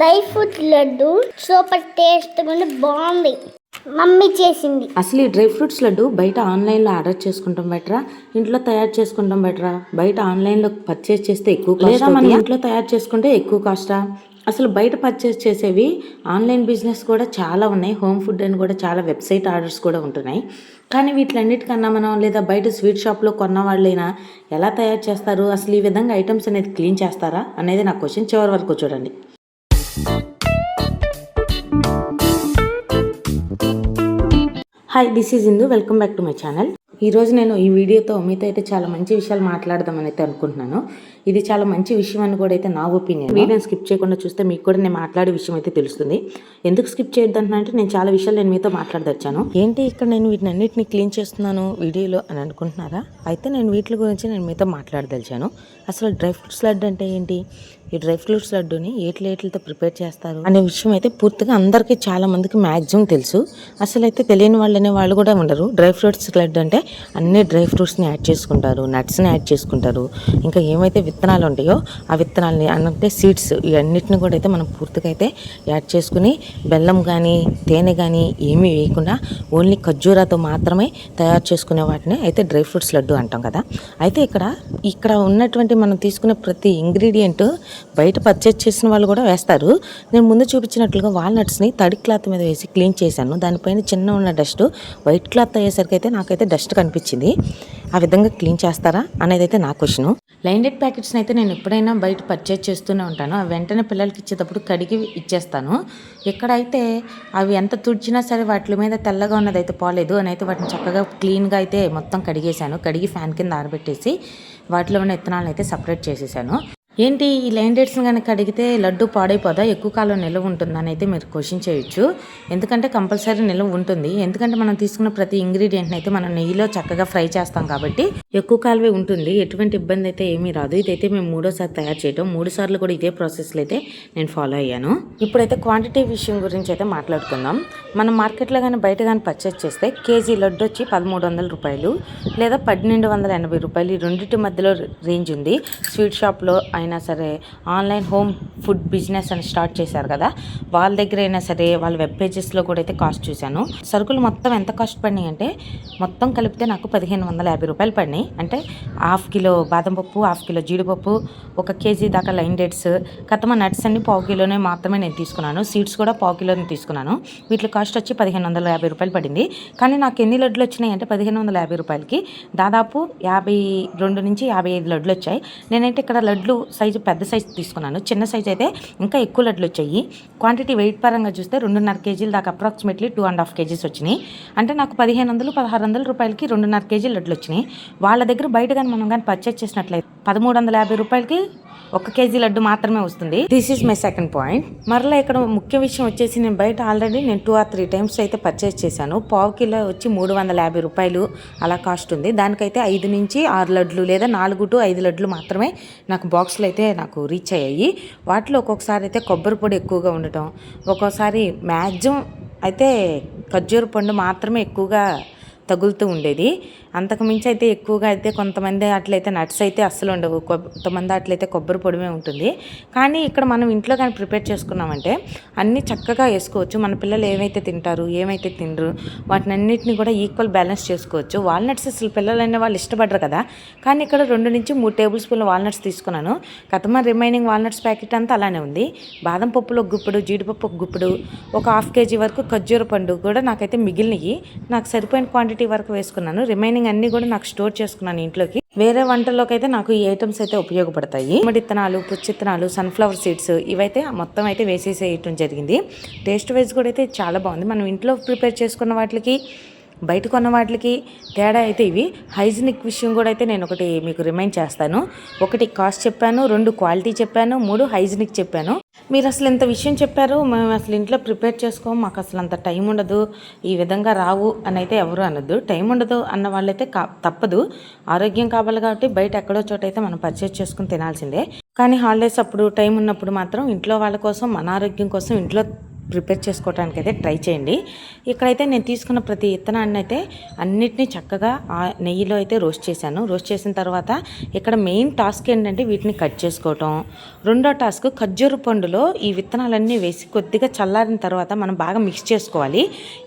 Dry fruit laddu super taste ఉంది బాగుంది. Mummy చేసింది. అసలు ఈ డ్రై ఫ్రూట్స్ లడ్డు బయట ఆన్లైన్లో ఆర్డర్ చేసుకుంటాం బెటరా? ఇంట్లో తయారు చేసుకుంటాం బెటరా? బయట ఆన్లైన్లో పర్చేస్ చేస్తే ఎక్కువ లేదా మనం ఇంట్లో తయారు చేసుకుంటే ఎక్కువ కాస్టా అసలు బయట పర్చేస్ చేసేవి ఆన్లైన్ బిజినెస్ కూడా చాలా ఉన్నాయి. హోమ్ ఫుడ్ అని కూడా చాలా వెబ్సైట్ ఆర్డర్స్ కూడా ఉంటున్నాయి. కానీ వీటిలన్నిటికన్నా మనం లేదా బయట స్వీట్ షాప్లో కొన్న వాళ్ళైనా ఎలా తయారు చేస్తారు? అసలు ఈ విధంగా ఐటమ్స్ అనేది క్లీన్ చేస్తారా? అనేది నా క్వశ్చన్ చివరి వరకు చూడండి. Hi this is Indu welcome back to my channel ఈరోజు నేను ఈ వీడియోతో మీతో అయితే చాలా మంచి విషయాలు మాట్లాడదామని అయితే అనుకుంటున్నాను. ఇది చాలా మంచి విషయం అని కూడా అయితే నా ఒపీనియన్. వీడియోని స్కిప్ చేయకుండా చూస్తే మీకు కూడా నేను మాట్లాడే విషయం అయితే తెలుస్తుంది. ఎందుకు స్కిప్ చేయొద్దంటున్నా అంటే నేను చాలా విషయాలు నేను మీతో మాట్లాడదచ్చాను. ఏంటి ఇక్కడ నేను వీటిని అన్నిటిని క్లీన్ చేస్తున్నాను వీడియోలో అని అనుకుంటున్నారా? అయితే నేను వీటి గురించి నేను మీతో మాట్లాడదలిచాను. అసలు డ్రై ఫ్రూట్స్ లడ్డు అంటే ఏంటి? ఈ డ్రై ఫ్రూట్స్ లడ్డూని ఏట్ల ఏట్లతో ప్రిపేర్ చేస్తారు? అనే విషయం అయితే పూర్తిగా అందరికీ చాలా మందికి మ్యాక్సిమం తెలుసు. అసలు అయితే తెలియని వాళ్ళు అనే వాళ్ళు కూడా ఉండరు. డ్రై ఫ్రూట్స్ లడ్డు అంటే అన్ని డ్రై ఫ్రూట్స్ని యాడ్ చేసుకుంటారు నట్స్ని యాడ్ చేసుకుంటారు. ఇంకా ఏమైతే విత్తనాలు ఉంటాయో ఆ విత్తనాలని అంటే సీడ్స్ ఇవన్నిటిని కూడా అయితే మనం పూర్తిగా అయితే యాడ్ చేసుకుని బెల్లం కానీ తేనె కానీ ఏమీ వేయకుండా ఓన్లీ ఖర్జూరాతో మాత్రమే తయారు చేసుకునే వాటిని అయితే డ్రై ఫ్రూట్స్ లడ్డు అంటాం కదా. అయితే ఇక్కడ ఇక్కడ ఉన్నటువంటి మనం తీసుకునే ప్రతి ఇంగ్రీడియంట్ బయట పర్చేజ్ చేసిన వాళ్ళు కూడా వేస్తారు. నేను ముందు చూపించినట్లుగా వాల్నట్స్ని తడి క్లాత్ మీద వేసి క్లీన్ చేశాను. దానిపైన చిన్న ఉన్న డస్ట్ వైట్ క్లాత్ అయ్యేసరికి అయితే నాకైతే డస్ట్ కనిపించింది. ఆ విధంగా క్లీన్ చేస్తారా? అనేది అయితే నా క్వశ్చను. లైండెడ్ ప్యాకెట్స్ని అయితే నేను ఎప్పుడైనా బయట పర్చేజ్ చేస్తూనే ఉంటాను. అవి వెంటనే పిల్లలకి ఇచ్చేటప్పుడు కడిగి ఇచ్చేస్తాను. ఎక్కడైతే అవి ఎంత తుడిచినా సరే వాటి మీద తెల్లగా ఉన్నది అయితే పోలేదు అని అయితే వాటిని చక్కగా క్లీన్గా అయితే మొత్తం కడిగేశాను. కడిగి ఫ్యాన్ కింద ఆరబెట్టేసి వాటిలో ఉన్న విత్తనాలను అయితే సపరేట్ చేసేసాను. ఏంటి ఈ లైన్ డేట్స్ని కనుక అడిగితే లడ్డు పాడైపోదా? ఎక్కువ కాలం నిల్వ ఉంటుందని అయితే మీరు క్వశ్చన్ చేయొచ్చు. ఎందుకంటే కంపల్సరీ నిల్వ ఉంటుంది. ఎందుకంటే మనం తీసుకున్న ప్రతి ఇంగ్రీడియంట్ని అయితే మనం నెయ్యిలో చక్కగా ఫ్రై చేస్తాం కాబట్టి ఎక్కువ కాలమే ఉంటుంది. ఎటువంటి ఇబ్బంది అయితే ఏమీ రాదు. ఇదైతే మేము మూడోసారి తయారు చేయటం. మూడు సార్లు కూడా ఇదే ప్రాసెస్లో అయితే నేను ఫాలో అయ్యాను. ఇప్పుడైతే క్వాంటిటీ విషయం గురించి అయితే మాట్లాడుకుందాం. మనం మార్కెట్లో కానీ బయట కానీ పర్చేస్ చేస్తే కేజీ లడ్డు వచ్చి పదమూడు వందల రూపాయలు లేదా పన్నెండు వందల ఎనభై రూపాయలు. ఈ రెండింటి మధ్యలో రేంజ్ ఉంది. స్వీట్ షాప్లో అయినా సరే ఆన్లైన్ హోమ్ ఫుడ్ బిజినెస్ అని స్టార్ట్ చేశారు కదా. వాళ్ళ దగ్గర అయినా సరే వాళ్ళ వెబ్ పేజెస్లో కూడా అయితే కాస్ట్ చూశాను. సరుకులు మొత్తం ఎంత కాస్ట్ పడినాయి అంటే మొత్తం కలిపితే నాకు పదిహేను వందల యాభై రూపాయలు పడినాయి. అంటే హాఫ్ కిలో బాదం పప్పు హాఫ్ కిలో జీడిపప్పు ఒక కేజీ దాకా లైన్ డేట్స్ కథమ నట్స్ అన్ని పావు కిలోనే మాత్రమే నేను తీసుకున్నాను. సీడ్స్ కూడా పావు కిలోనే తీసుకున్నాను. వీటి కాస్ట్ వచ్చి పదిహేను వందల యాభై రూపాయలు పడింది. కానీ నాకు ఎన్ని లడ్లు వచ్చినాయి అంటే పదిహేను వందల యాభై రూపాయలకి దాదాపు యాభై రెండు నుంచి యాభై ఐదు లడ్లు వచ్చాయి. నేనైతే ఇక్కడ లడ్లు సైజు పెద్ద సైజు తీసుకున్నాను. చిన్న సైజు అయితే ఇంకా ఎక్కువ లడ్లు వచ్చాయి. క్వాంటిటీ వెయిట్ పరంగా చూస్తే రెండున్నర కేజీలు దాకా approximately two and half kgs వచ్చినాయి. అంటే నాకు పదిహేను వందలు పదహారు వందల రూపాయలకి రెండున్నర కేజీలు లడ్లు వచ్చినాయి. వాళ్ళ దగ్గర బయట కానీ మనం కానీ పర్చేస్ చేసినట్లయితే పదమూడు వందల యాభై రూపాయలకి ఒక కేజీ లడ్డు మాత్రమే వస్తుంది. This is my second point మరలా ఇక్కడ ముఖ్య విషయం వచ్చేసి నేను బయట ఆల్రెడీ నేను టూ ఆర్ త్రీ టైమ్స్ అయితే పర్చేస్ చేశాను. పావు కిలో వచ్చి మూడు వందల యాభై రూపాయలు అలా కాస్ట్ ఉంది. దానికైతే ఐదు నుంచి ఆరు లడ్లు లేదా నాలుగు టు ఐదు లడ్లు మాత్రమే నాకు బాక్స్లో అయితే నాకు రీచ్ అయ్యాయి. వాటిలో ఒక్కొక్కసారి అయితే కొబ్బరి పొడి ఎక్కువగా ఉండటం ఒక్కోసారి మ్యాక్సిమం అయితే ఖర్జూర పండు మాత్రమే ఎక్కువగా తగులుతూ ఉండేది. అంతకు మించి అయితే ఎక్కువగా అయితే కొంతమంది అట్లయితే నట్స్ అయితే అస్సలు ఉండవు. కొంతమంది అట్లయితే కొబ్బరి పొడిమే ఉంటుంది. కానీ ఇక్కడ మనం ఇంట్లో కానీ ప్రిపేర్ చేసుకున్నామంటే అన్నీ చక్కగా వేసుకోవచ్చు. మన పిల్లలు ఏమైతే తింటారు ఏమైతే తినరు వాటిని అన్నింటినీ కూడా ఈక్వల్ బ్యాలెన్స్ చేసుకోవచ్చు. వాల్నట్స్ అసలు పిల్లలైన వాళ్ళు ఇష్టపడరు కదా. కానీ ఇక్కడ రెండు నుంచి మూడు టేబుల్ స్పూన్ల వాల్నట్స్ తీసుకున్నాను. కథమ రిమైనింగ్ వాల్నట్స్ ప్యాకెట్ అంతా అలానే ఉంది. బాదం పప్పులో గుప్పుడు జీడిపప్పు ఒక గుప్పుడు ఒక హాఫ్ కేజీ వరకు ఖర్జూర పండు కూడా నాకైతే మిగిలినవి నాకు సరిపోయిన క్వాంటిటీ వరకు వేసుకున్నాను. రిమైనింగ్ అన్ని కూడా నాకు స్టోర్ చేసుకున్నాను ఇంట్లోకి. వేరే వంటల్లోకి అయితే నాకు ఈ ఐటమ్స్ అయితే ఉపయోగపడతాయి. విత్తనాలు పుచ్చిత్తనాలు సన్ఫ్లవర్ సీడ్స్ ఇవైతే మొత్తం అయితే వేసేసేయటం జరిగింది. టేస్ట్ వైజ్ కూడా అయితే చాలా బాగుంది. మనం ఇంట్లో ప్రిపేర్ చేసుకున్న వాటికి బయట కొన్న వాటికి తేడా అయితే ఇవి. హైజీనిక్ విషయం కూడా అయితే నేను ఒకటి మీకు రిమైండ్ చేస్తాను. ఒకటి కాస్ట్ చెప్పాను రెండు క్వాలిటీ చెప్పాను మూడు హైజీనిక్ చెప్పాను. మీరు అసలు ఇంత విషయం చెప్పారు మేము అసలు ఇంట్లో ప్రిపేర్ చేసుకోము మాకు అసలు అంత టైం ఉండదు ఈ విధంగా రావు అని అయితే ఎవరు అనొద్దు. టైం ఉండదు అన్న వాళ్ళైతే కా తప్పదు. ఆరోగ్యం కావాలి కాబట్టి బయట ఎక్కడో చోట అయితే మనం పర్చేస్ చేసుకుని తినాల్సిందే. కానీ హాలిడేస్ అప్పుడు టైం ఉన్నప్పుడు మాత్రం ఇంట్లో వాళ్ళ కోసం మన ఆరోగ్యం కోసం ఇంట్లో ప్రిపేర్ చేసుకోవడానికి అయితే ట్రై చేయండి. ఇక్కడైతే నేను తీసుకున్న ప్రతి విత్తనాన్ని అయితే అన్నిటినీ చక్కగా నెయ్యిలో అయితే రోస్ట్ చేశాను. రోస్ట్ చేసిన తర్వాత ఇక్కడ మెయిన్ టాస్క్ ఏంటంటే వీటిని కట్ చేసుకోవటం. రెండో టాస్క్ ఖర్జూర పండులో ఈ విత్తనాలన్నీ వేసి కొద్దిగా చల్లారిన తర్వాత మనం బాగా మిక్స్ చేసుకోవాలి.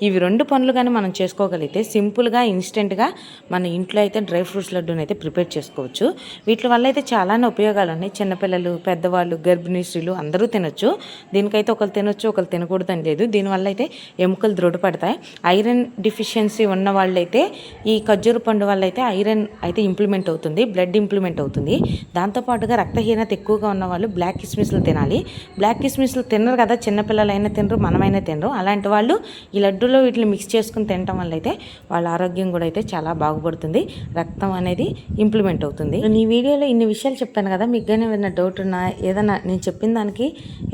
ఇవి రెండు పనులు కానీ మనం చేసుకోగలిగితే సింపుల్గా ఇన్స్టెంట్గా మన ఇంట్లో అయితే డ్రై ఫ్రూట్స్ లడ్డూని అయితే ప్రిపేర్ చేసుకోవచ్చు. వీటి వల్ల అయితే చాలానే ఉపయోగాలు ఉన్నాయి. చిన్నపిల్లలు పెద్దవాళ్ళు గర్భిణీ స్త్రీలు అందరూ తినొచ్చు. దీనికైతే ఒకరు తినొచ్చు ఒకరు తిన తినకూడదని లేదు దీనివల్ల అయితే ఎముకలు దృఢపడతాయి. ఐరన్ డిఫిషియన్సీ ఉన్న వాళ్ళైతే ఈ ఖర్జూర పండు వల్ల అయితే ఐరన్ అయితే ఇంప్లిమెంట్ అవుతుంది బ్లడ్ ఇంప్లిమెంట్ అవుతుంది. దాంతోపాటుగా రక్తహీనత ఎక్కువగా ఉన్న వాళ్ళు బ్లాక్ కిస్మిస్లు తినాలి. బ్లాక్ కిస్మిస్లు తినరు కదా చిన్నపిల్లలైనా తినరు మనమైనా తినరు. అలాంటి వాళ్ళు ఈ లడ్డూలో వీటిని మిక్స్ చేసుకుని తినటం వల్ల అయితే వాళ్ళ ఆరోగ్యం కూడా అయితే చాలా బాగుపడుతుంది. రక్తం అనేది ఇంప్లిమెంట్ అవుతుంది. నేను ఈ వీడియోలో ఇన్ని విషయాలు చెప్పాను కదా మీకు కానీ ఏమైనా డౌట్ ఉన్నా ఏదైనా నేను చెప్పిన దానికి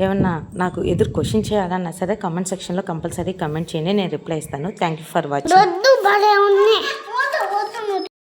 ఏమన్నా నాకు ఎదురు క్వశ్చన్ చేయాలన్నా సరే కామెంట్ సెక్షన్లో కంపల్సరీ కమెంట్ చేయండి నేను రిప్లై ఇస్తాను. Thank you for watching